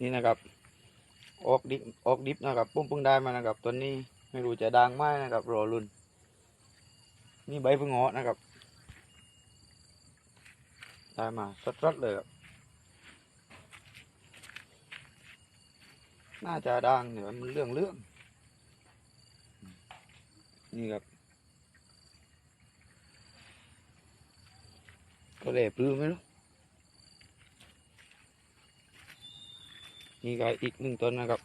นี่นะครับ ออกดิบออกดิบนะครับปุ้มเพิ่งได้มานะครับตัวนี้ไม่รู้จะดังไหมนะครับรอรุ่น นี่ใบเพิ่งเหาะนะครับ ได้มาสัดๆเลยครับน่าจะดังเนี่ยมันเรื่องเรื่องนี่ครับก็เลยปลื้มไหมลูก นี่ก็อีกหนึ่งต้นนะครับ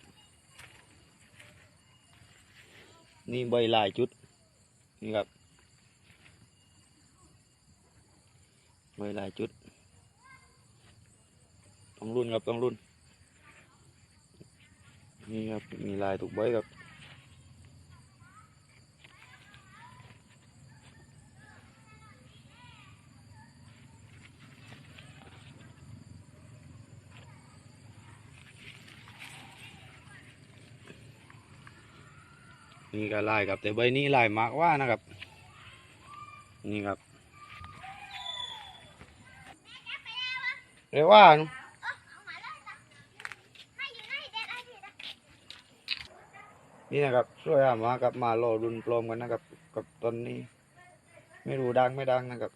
นี่ใบหลายจุด นี่ครับใบหลายจุด ต้องรุ่นครับต้องรุ่น นี่ครับมีลายถูกใบครับ นี่ก็ลายครับ แต่ใบนี้ลายมากว่านะครับ นี่ครับเรียกว่าน,นี่นะครับช่วยหามากับมารอรุนปลอมกันนะครับ กับต้นนี้ ไม่รู้ดังไม่ดังนะครับ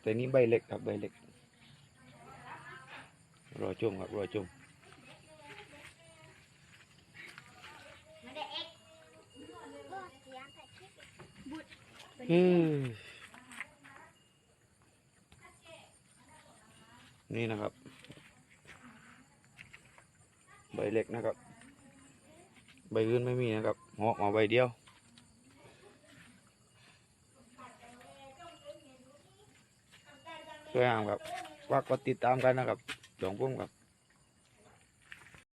แต่นี่ใบเล็กครับใบเล็กรอจุ่มครับรอจุ่ม อืมนี่นะครับ ใบเล็กนะครับ ใบอื่นไม่มีนะครับงอกมาใบเดียวสวยงามครับฝากกดติดตามกันนะครับสองพุ่มครับ